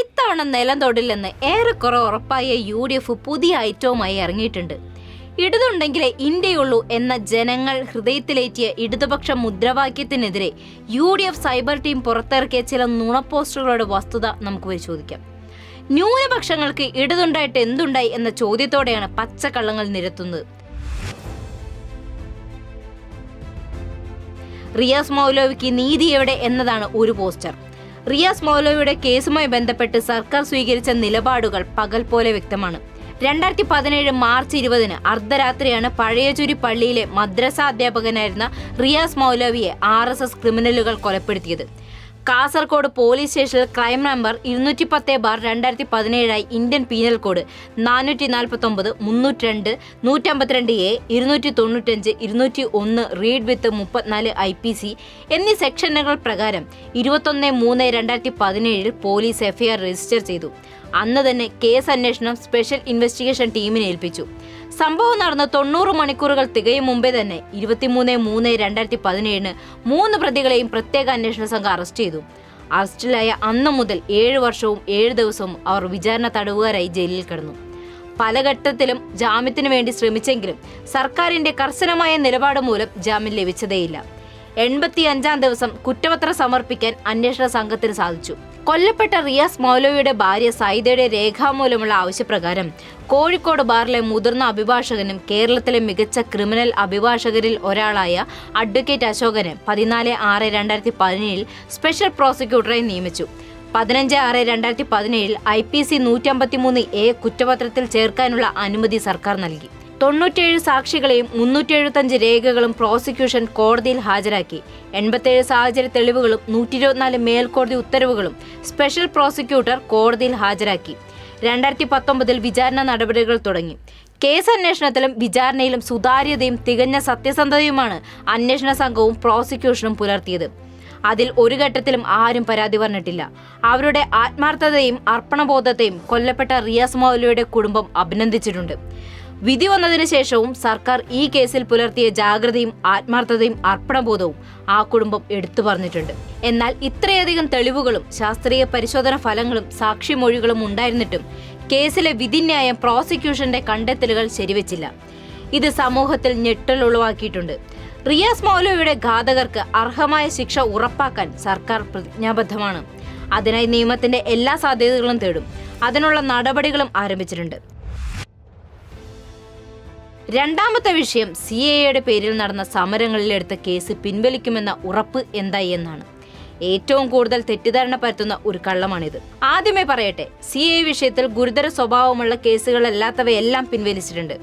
ഇത്തവണ നിലം തൊടില്ലെന്ന് ഏറെക്കുറെ ഉറപ്പായ യു ഡി എഫ് പുതിയ ഐറ്റവുമായി ഇറങ്ങിയിട്ടുണ്ട്. ഇടതുണ്ടെങ്കിലേ ഇന്ത്യയുള്ളൂ എന്ന ജനങ്ങൾ ഹൃദയത്തിലേറ്റിയ ഇടതുപക്ഷ മുദ്രാവാക്യത്തിനെതിരെ U D F cyber team പുറത്തിറക്കിയ ചില നുണപോസ്റ്ററുകളുടെ വസ്തുത നമുക്ക് പരിശോധിക്കാം. ന്യൂനപക്ഷങ്ങൾക്ക് ഇടതുണ്ടായിട്ട് എന്തുണ്ടായി എന്ന ചോദ്യത്തോടെയാണ് പച്ചക്കള്ളങ്ങൾ നിരത്തുന്നത്. റിയാസ് മൗലോവിക്ക് നീതി എവിടെ എന്നതാണ് ഒരു പോസ്റ്റർ. റിയാസ് മൗലവിയുടെ കേസുമായി ബന്ധപ്പെട്ട് സർക്കാർ സ്വീകരിച്ച നിലപാടുകൾ പകൽ പോലെ വ്യക്തമാണ്. രണ്ടായിരത്തി പതിനേഴ് മാർച്ച് ഇരുപതിന് അർദ്ധരാത്രിയാണ് പഴയചുരി പള്ളിയിലെ മദ്രസ അധ്യാപകനായിരുന്ന റിയാസ് മൗലവിയെ ആർ ക്രിമിനലുകൾ കൊലപ്പെടുത്തിയത്. കാസർഗോഡ് പോലീസ് സ്റ്റേഷനിൽ ക്രൈം നമ്പർ ഇരുന്നൂറ്റി പത്ത് ബാർ രണ്ടായിരത്തി പതിനേഴായി ഇന്ത്യൻ പീനൽ കോഡ് നാനൂറ്റി നാൽപ്പത്തി ഒമ്പത് മുന്നൂറ്റി രണ്ട് നൂറ്റമ്പത്തിരണ്ട് എ ഇരുന്നൂറ്റി തൊണ്ണൂറ്റഞ്ച് ഇരുന്നൂറ്റി ഒന്ന് റീഡ് വിത്ത് മുപ്പത്തിനാല് ഐ പി സി എന്നീ സെക്ഷനുകൾ പ്രകാരം ഇരുപത്തൊന്ന് മൂന്ന് രണ്ടായിരത്തി പതിനേഴിൽ പോലീസ് എഫ്ഐആർ രജിസ്റ്റർ ചെയ്തു. അന്ന് തന്നെ കേസ് അന്വേഷണം സ്പെഷ്യൽ ഇൻവെസ്റ്റിഗേഷൻ ടീമിനെ ഏൽപ്പിച്ചു. സംഭവം നടന്ന് തൊണ്ണൂറ് മണിക്കൂറുകൾ തികയും മുമ്പേ തന്നെ ഇരുപത്തിമൂന്ന് മൂന്ന് രണ്ടായിരത്തി പതിനേഴിന് മൂന്ന് പ്രതികളെയും പ്രത്യേക അന്വേഷണ സംഘം അറസ്റ്റ് ചെയ്തു. അറസ്റ്റിലായ അന്ന് മുതൽ ഏഴ് വർഷവും ഏഴ് ദിവസവും അവർ വിചാരണ തടവുകാരായി ജയിലിൽ കിടന്നു. പല ഘട്ടത്തിലും ജാമ്യത്തിനു വേണ്ടി ശ്രമിച്ചെങ്കിലും സർക്കാരിന്റെ കർശനമായ നിലപാട് മൂലം ജാമ്യം ലഭിച്ചതേയില്ല. എൺപത്തി അഞ്ചാം ദിവസം കുറ്റപത്രം സമർപ്പിക്കാൻ അന്വേഷണ സംഘത്തിന് സാധിച്ചു. കൊല്ലപ്പെട്ട റിയാസ് മൗലവിയുടെ ഭാര്യ സൈദയുടെ രേഖാമൂലമുള്ള ആവശ്യപ്രകാരം കോഴിക്കോട് ബാറിലെ മുതിർന്ന അഭിഭാഷകനും കേരളത്തിലെ മികച്ച ക്രിമിനൽ അഭിഭാഷകരിൽ ഒരാളായ അഡ്വക്കേറ്റ് അശോകനെ പതിനാല് ആറ് രണ്ടായിരത്തി പതിനേഴിൽ സ്പെഷ്യൽ പ്രോസിക്യൂട്ടറായി നിയമിച്ചു. പതിനഞ്ച് ആറ് രണ്ടായിരത്തി പതിനേഴിൽ ഐ പി സി നൂറ്റമ്പത്തിമൂന്ന് മൂന്ന് എ കുറ്റപത്രത്തിൽ ചേർക്കാനുള്ള അനുമതി സർക്കാർ നൽകി. തൊണ്ണൂറ്റേഴ് സാക്ഷികളെയും മുന്നൂറ്റി രേഖകളും പ്രോസിക്യൂഷൻ കോടതിയിൽ ഹാജരാക്കി. എൺപത്തേഴ് സാഹചര്യ തെളിവുകളും നൂറ്റി ഇരുപത്തിനാല് മേൽക്കോടതി ഉത്തരവുകളും സ്പെഷ്യൽ പ്രോസിക്യൂട്ടർ കോടതിയിൽ ഹാജരാക്കി. രണ്ടായിരത്തി പത്തൊമ്പതിൽ വിചാരണ നടപടികൾ തുടങ്ങി. കേസ് അന്വേഷണത്തിലും വിചാരണയിലും സുതാര്യതയും തികഞ്ഞ സത്യസന്ധതയുമാണ് അന്വേഷണ സംഘവും പ്രോസിക്യൂഷനും പുലർത്തിയത്. അതിൽ ഒരു ഘട്ടത്തിലും ആരും പരാതി പറഞ്ഞിട്ടില്ല. അവരുടെ ആത്മാർത്ഥതയും അർപ്പണബോധത്തെയും കൊല്ലപ്പെട്ട റിയാസ് മൗലയുടെ കുടുംബം അഭിനന്ദിച്ചിട്ടുണ്ട്. വിധി വന്നതിന് ശേഷവും സർക്കാർ ഈ കേസിൽ പുലർത്തിയ ജാഗ്രതയും ആത്മാർത്ഥതയും അർപ്പണബോധവും ആ കുടുംബം എടുത്തു പറഞ്ഞിട്ടുണ്ട്. എന്നാൽ ഇത്രയധികം തെളിവുകളും ശാസ്ത്രീയ പരിശോധന ഫലങ്ങളും സാക്ഷിമൊഴികളും ഉണ്ടായിരുന്നിട്ടും കേസിലെ വിധിന്യായം പ്രോസിക്യൂഷന്റെ കണ്ടെത്തലുകൾ ശരിവെച്ചില്ല. ഇത് സമൂഹത്തിൽ ഞെട്ടൽ ഉളവാക്കിയിട്ടുണ്ട്. റിയാസ് മൗലോയുടെ ഘാതകർക്ക് അർഹമായ ശിക്ഷ ഉറപ്പാക്കാൻ സർക്കാർ പ്രതിജ്ഞാബദ്ധമാണ്. അതിനായി നിയമത്തിന്റെ എല്ലാ സാധ്യതകളും തേടും. അതിനുള്ള നടപടികളും ആരംഭിച്ചിട്ടുണ്ട്. രണ്ടാമത്തെ വിഷയം സി എയുടെ പേരിൽ നടന്ന സമരങ്ങളിലെടുത്ത കേസ് പിൻവലിക്കുമെന്ന ഉറപ്പ് എന്തായി എന്നാണ്. ഏറ്റവും കൂടുതൽ തെറ്റിദ്ധാരണ പരത്തുന്ന ഒരു കള്ളമാണിത്. ആദ്യമേ പറയട്ടെ സി എ വിഷയത്തിൽ ഗുരുതര സ്വഭാവമുള്ള കേസുകളല്ലാത്തവയെല്ലാം പിൻവലിച്ചിട്ടുണ്ട്.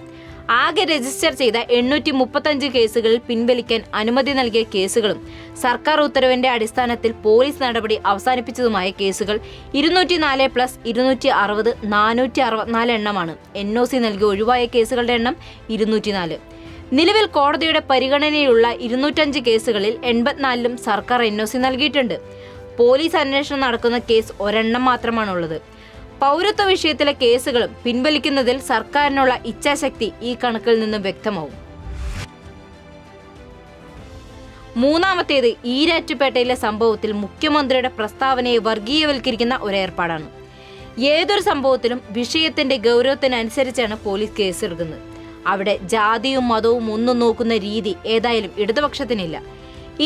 ആകെ രജിസ്റ്റർ ചെയ്ത എണ്ണൂറ്റി മുപ്പത്തഞ്ച് കേസുകളിൽ പിൻവലിക്കാൻ അനുമതി നൽകിയ കേസുകളും സർക്കാർ ഉത്തരവിന്റെ അടിസ്ഥാനത്തിൽ പോലീസ് നടപടി അവസാനിപ്പിച്ചതുമായ കേസുകൾ ഇരുന്നൂറ്റി നാല് പ്ലസ് ഇരുന്നൂറ്റി അറുപത് നാനൂറ്റി അറുപത്തിനാല് എണ്ണമാണ്. എൻ ഒ സി നൽകി ഒഴിവായ കേസുകളുടെ എണ്ണം ഇരുന്നൂറ്റിനാല്. നിലവിൽ കോടതിയുടെ പരിഗണനയിലുള്ള ഇരുന്നൂറ്റഞ്ച് കേസുകളിൽ എൺപത്തിനാലിലും സർക്കാർ എൻ ഒ സി നൽകിയിട്ടുണ്ട്. പോലീസ് അന്വേഷണം നടക്കുന്ന കേസ് ഒരെണ്ണം മാത്രമാണുള്ളത്. പൗരത്വ വിഷയത്തിലെ കേസുകളും പിൻവലിക്കുന്നതിൽ സർക്കാരിനുള്ള ഇച്ഛാശക്തി ഈ കണക്കിൽ നിന്നും വ്യക്തമാവും. മൂന്നാമത്തേത് ഈരാറ്റുപേട്ടയിലെ സംഭവത്തിൽ മുഖ്യമന്ത്രിയുടെ പ്രസ്താവനയെ വർഗീയവൽക്കരിക്കുന്ന ഒരു ഏർപ്പാടാണ് ഏതൊരു സംഭവത്തിലും വിഷയത്തിന്റെ ഗൗരവത്തിനനുസരിച്ചാണ് പോലീസ് കേസെടുക്കുന്നത്. അവിടെ ജാതിയും മതവും ഒന്നും നോക്കുന്ന രീതി ഏതായാലും ഇടതുപക്ഷത്തിനില്ല.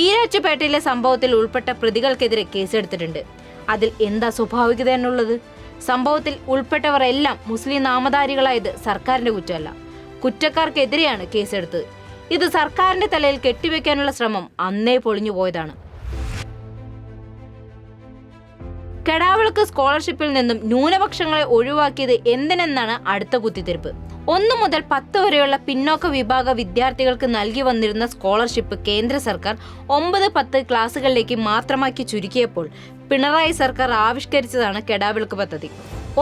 ഈരാറ്റുപേട്ടയിലെ സംഭവത്തിൽ ഉൾപ്പെട്ട പ്രതികൾക്കെതിരെ കേസെടുത്തിട്ടുണ്ട്. അതിൽ എന്താ സ്വാഭാവികത എന്നുള്ളത്? സംഭവത്തിൽ ഉൾപ്പെട്ടവർ എല്ലാം മുസ്ലിം നാമധാരികളായത് സർക്കാരിന്റെ കുറ്റമല്ല. കുറ്റക്കാർക്കെതിരെയാണ് കേസെടുത്തത്. ഇത് സർക്കാരിന്റെ തലയിൽ കെട്ടിവെക്കാനുള്ള ശ്രമം അന്നേ പൊളിഞ്ഞു പോയതാണ്. കെടാവിളക്ക് സ്കോളർഷിപ്പിൽ നിന്നും ന്യൂനപക്ഷങ്ങളെ ഒഴിവാക്കിയത് എന്തിനെന്നാണ് അടുത്ത കുത്തിത്തിരിപ്പ്. ഒന്നു മുതൽ പത്ത് വരെയുള്ള പിന്നോക്ക വിഭാഗ വിദ്യാർത്ഥികൾക്ക് നൽകി വന്നിരുന്ന സ്കോളർഷിപ്പ് കേന്ദ്ര സർക്കാർ ഒമ്പത് പത്ത് ക്ലാസുകളിലേക്ക് മാത്രമാക്കി ചുരുക്കിയപ്പോൾ പിണറായി സർക്കാർ ആവിഷ്കരിച്ചതാണ് കെടാവിളക്ക് പദ്ധതി.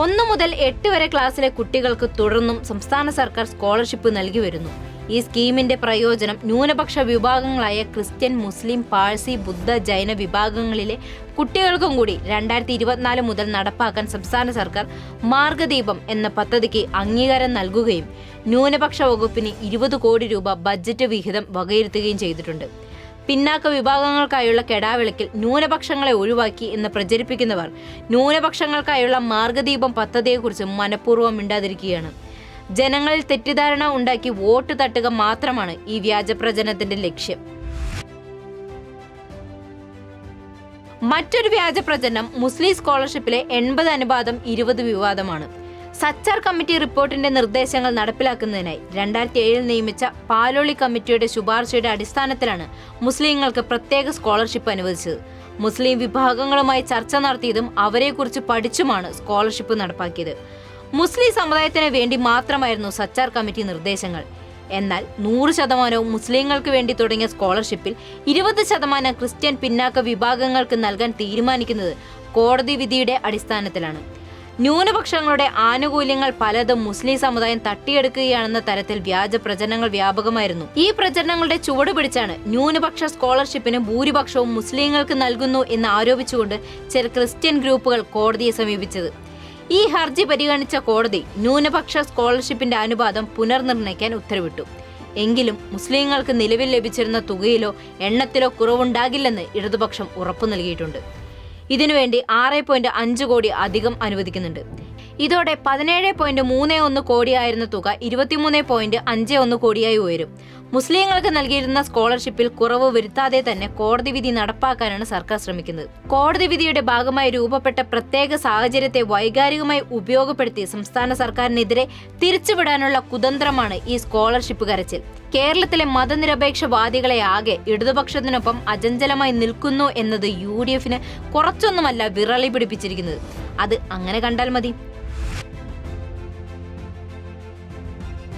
ഒന്നു മുതൽ എട്ട് വരെ ക്ലാസ്സിലെ കുട്ടികൾക്ക് തുടർന്നും സംസ്ഥാന സർക്കാർ സ്കോളർഷിപ്പ് നൽകി വരുന്നു. ഈ സ്കീമിന്റെ പ്രയോജനം ന്യൂനപക്ഷ വിഭാഗങ്ങളായ ക്രിസ്ത്യൻ മുസ്ലിം പാഴ്സി ബുദ്ധ ജൈന വിഭാഗങ്ങളിലെ കുട്ടികൾക്കും കൂടി രണ്ടായിരത്തി ഇരുപത്തിനാല് മുതൽ നടപ്പാക്കാൻ സംസ്ഥാന സർക്കാർ മാർഗദീപം എന്ന പദ്ധതിക്ക് അംഗീകാരം നൽകുകയും ന്യൂനപക്ഷ വകുപ്പിന് ഇരുപത് കോടി രൂപ ബജറ്റ് വിഹിതം വകയിരുത്തുകയും ചെയ്തിട്ടുണ്ട്. പിന്നാക്ക വിഭാഗങ്ങൾക്കായുള്ള കെടാവിളക്കിൽ ന്യൂനപക്ഷങ്ങളെ ഒഴിവാക്കി എന്ന് പ്രചരിപ്പിക്കുന്നവർ ന്യൂനപക്ഷങ്ങൾക്കായുള്ള മാർഗദീപം പദ്ധതിയെക്കുറിച്ച് മനഃപൂർവം മിണ്ടാതിരിക്കുകയാണ്. ജനങ്ങളിൽ തെറ്റിദ്ധാരണ ഉണ്ടാക്കി വോട്ട് തട്ടുക മാത്രമാണ് ഈ വ്യാജപ്രചരണത്തിന്റെ ലക്ഷ്യം. മറ്റൊരു വ്യാജ പ്രചരണം മുസ്ലിം സ്കോളർഷിപ്പിലെ എൺപത് അനുപാതം ഇരുപത് വിവാദമാണ്. സച്ചാർ കമ്മിറ്റി റിപ്പോർട്ടിന്റെ നിർദ്ദേശങ്ങൾ നടപ്പിലാക്കുന്നതിനായി രണ്ടായിരത്തി ഏഴിൽ നിയമിച്ച പാലോളി കമ്മിറ്റിയുടെ ശുപാർശയുടെ അടിസ്ഥാനത്തിലാണ് മുസ്ലിങ്ങൾക്ക് പ്രത്യേക സ്കോളർഷിപ്പ് അനുവദിച്ചത്. മുസ്ലിം വിഭാഗങ്ങളുമായി ചർച്ച നടത്തിയതും അവരെക്കുറിച്ച് പഠിച്ചുമാണ് സ്കോളർഷിപ്പ് നടപ്പാക്കിയത്. മുസ്ലിം സമുദായത്തിന് വേണ്ടി മാത്രമായിരുന്നു സച്ചാർ കമ്മിറ്റി നിർദ്ദേശങ്ങൾ. എന്നാൽ നൂറ് ശതമാനവും മുസ്ലിങ്ങൾക്ക് വേണ്ടി തുടങ്ങിയ സ്കോളർഷിപ്പിൽ ഇരുപത് ശതമാനം ക്രിസ്ത്യൻ പിന്നാക്ക വിഭാഗങ്ങൾക്ക് നൽകാൻ തീരുമാനിക്കുന്നത് കോടതി വിധിയുടെ അടിസ്ഥാനത്തിലാണ്. ന്യൂനപക്ഷങ്ങളുടെ ആനുകൂല്യങ്ങൾ പലതും മുസ്ലിം സമുദായം തട്ടിയെടുക്കുകയാണെന്ന തരത്തിൽ വ്യാജ പ്രചരണങ്ങൾ വ്യാപകമായിരുന്നു. ഈ പ്രചരണങ്ങളുടെ ചുവട് പിടിച്ചാണ് ന്യൂനപക്ഷ സ്കോളർഷിപ്പിന് ഭൂരിപക്ഷവും മുസ്ലിങ്ങൾക്ക് നൽകുന്നു എന്ന് ആരോപിച്ചുകൊണ്ട് ചില ക്രിസ്ത്യൻ ഗ്രൂപ്പുകൾ കോടതിയെ സമീപിച്ചത്. ഈ ഹർജി പരിഗണിച്ച കോടതി ന്യൂനപക്ഷ സ്കോളർഷിപ്പിന്റെ അനുപാതം പുനർനിർണയിക്കാൻ ഉത്തരവിട്ടു. എങ്കിലും മുസ്ലിങ്ങൾക്ക് നിലവിൽ ലഭിച്ചിരുന്ന തുകയിലോ എണ്ണത്തിലോ കുറവുണ്ടാകില്ലെന്ന് ഇടതുപക്ഷം ഉറപ്പു നൽകിയിട്ടുണ്ട്. ഇതിനുവേണ്ടി ആറ് പോയിന്റ് അഞ്ച് കോടി അധികം അനുവദിക്കുന്നുണ്ട്. ഇതോടെ പതിനേഴ് പോയിന്റ് മൂന്ന് ഒന്ന് കോടിയായിരുന്ന തുക ഇരുപത്തിമൂന്ന് പോയിന്റ് അഞ്ച് ഒന്ന് കോടിയായി ഉയരും. മുസ്ലിങ്ങൾക്ക് നൽകിയിരുന്ന സ്കോളർഷിപ്പിൽ കുറവ് വരുത്താതെ തന്നെ കോടതി വിധി നടപ്പാക്കാനാണ് സർക്കാർ ശ്രമിക്കുന്നത്. കോടതി വിധിയുടെ ഭാഗമായി രൂപപ്പെട്ട പ്രത്യേക സാഹചര്യത്തെ വൈകാരികമായി ഉപയോഗപ്പെടുത്തി സംസ്ഥാന സർക്കാരിനെതിരെ തിരിച്ചുവിടാനുള്ള കുതന്ത്രമാണ് ഈ സ്കോളർഷിപ്പ് കരച്ചിൽ. കേരളത്തിലെ മതനിരപേക്ഷവാദികളെ ആകെ ഇടതുപക്ഷത്തിനൊപ്പം അചഞ്ചലമായി നിൽക്കുന്നു എന്നത് യു ഡി എഫിന് കുറച്ചൊന്നുമല്ല വിറളി പിടിപ്പിച്ചിരിക്കുന്നത്. അത് അങ്ങനെ കണ്ടാൽ മതി.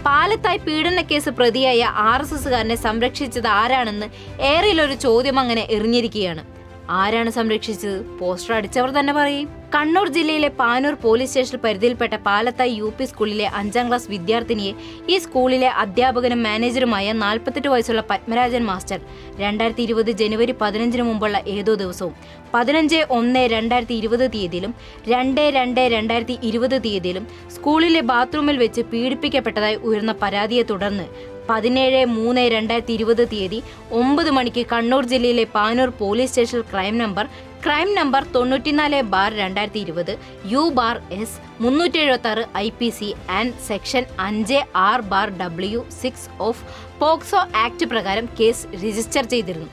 പാലത്തായി പീഡന കേസ് പ്രതിയായ ആർ എസ് എസുകാരനെ സംരക്ഷിച്ചത് ആരാണെന്ന് ഏറെയിലൊരു ചോദ്യം അങ്ങനെ എറിഞ്ഞിരിക്കുകയാണ്. ആരാണ് സംരക്ഷിച്ചത്? പോസ്റ്റർ അടിച്ചവർ തന്നെ പറയും. കണ്ണൂർ ജില്ലയിലെ പാനൂർ പോലീസ് സ്റ്റേഷൻ പരിധിയിൽപ്പെട്ട പാലത്തായി യു പി സ്കൂളിലെ അഞ്ചാം ക്ലാസ് വിദ്യാർത്ഥിനിയെ ഈ സ്കൂളിലെ അധ്യാപകനും മാനേജറുമായ നാൽപ്പത്തെട്ട് വയസ്സുള്ള പത്മരാജൻ മാസ്റ്റർ രണ്ടായിരത്തി ഇരുപത് ജനുവരി പതിനഞ്ചിന് മുമ്പുള്ള ഏതോ ദിവസവും പതിനഞ്ച് ഒന്ന് രണ്ടായിരത്തി ഇരുപത് തീയതിയിലും രണ്ട് രണ്ട് രണ്ടായിരത്തി ഇരുപത് തീയതിയിലും സ്കൂളിലെ ബാത്റൂമിൽ വെച്ച് പീഡിപ്പിക്കപ്പെട്ടതായി ഉയർന്ന പരാതിയെ തുടർന്ന് പതിനേഴ് മൂന്ന് രണ്ടായിരത്തി ഇരുപത് തീയതി ഒമ്പത് മണിക്ക് കണ്ണൂർ ജില്ലയിലെ Panoor police station crime number crime number തൊണ്ണൂറ്റിനാല് ബാർ രണ്ടായിരത്തി ഇരുപത് യു ബാർ എസ് മുന്നൂറ്റി എഴുപത്തി ആറ് I P C and section അഞ്ച് R bar W six of POCSO act പ്രകാരം കേസ് രജിസ്റ്റർ ചെയ്തിരുന്നു.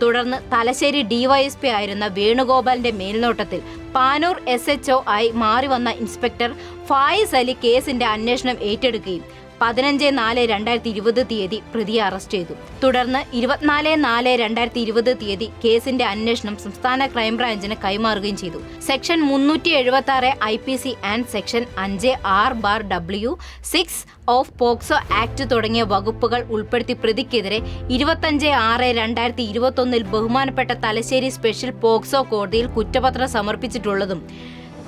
തുടർന്ന് തലശ്ശേരി ഡിവൈഎസ്പി ആയിരുന്ന വേണുഗോപാലിന്റെ മേൽനോട്ടത്തിൽ പാനൂർ എസ് എച്ച് ആയി മാറി വന്ന ഇൻസ്പെക്ടർ ഫായിസ് അലി കേസിന്റെ അന്വേഷണം ഏറ്റെടുക്കുകയും പതിനഞ്ച് നാല് രണ്ടായിരത്തി ഇരുപത് തീയതി പ്രതിയെ അറസ്റ്റ് ചെയ്തു. തുടർന്ന് ഇരുപത്തിനാല് നാല് രണ്ടായിരത്തി ഇരുപത് തീയതി കേസിന്റെ അന്വേഷണം സംസ്ഥാന ക്രൈംബ്രാഞ്ചിന് കൈമാറുകയും ചെയ്തു. സെക്ഷൻ മുന്നൂറ്റി എഴുപത്തി ആറ് I P C and section അഞ്ച് R bar W six of POCSO act തുടങ്ങിയ വകുപ്പുകൾ ഉൾപ്പെടുത്തി പ്രതിക്കെതിരെ ഇരുപത്തഞ്ച് ആറ് രണ്ടായിരത്തി ഇരുപത്തൊന്നിൽ ബഹുമാനപ്പെട്ട തലശ്ശേരി സ്പെഷ്യൽ പോക്സോ കോടതിയിൽ കുറ്റപത്രം സമർപ്പിച്ചിട്ടുള്ളതും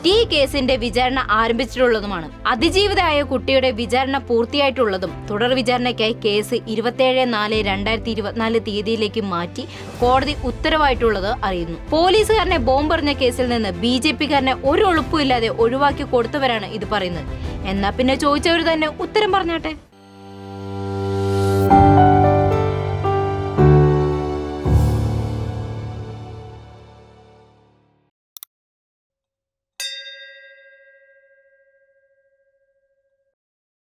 ഈ കേസിന്റെ വിചാരണ ആരംഭിച്ചിട്ടുള്ളതുമാണ്. അതിജീവിതയായ കുട്ടിയുടെ വിചാരണ പൂർത്തിയായിട്ടുള്ളതും തുടർ വിചാരണയ്ക്കായി കേസ് ഇരുപത്തിയേഴ് നാല് രണ്ടായിരത്തി ഇരുപത്തിനാല് തീയതിയിലേക്ക് മാറ്റി കോടതി ഉത്തരവായിട്ടുള്ളത് അറിയുന്നു. പോലീസുകാരനെ ബോംബെറിഞ്ഞ കേസിൽ നിന്ന് ബി ജെ പിക്കാരനെ ഒരു ഒളിപ്പുമില്ലാതെ ഒഴിവാക്കി കൊടുത്തവരാണ് ഇത് പറയുന്നത്. എന്നാ പിന്നെ ചോദിച്ചവർ തന്നെ ഉത്തരം പറഞ്ഞാട്ടെ?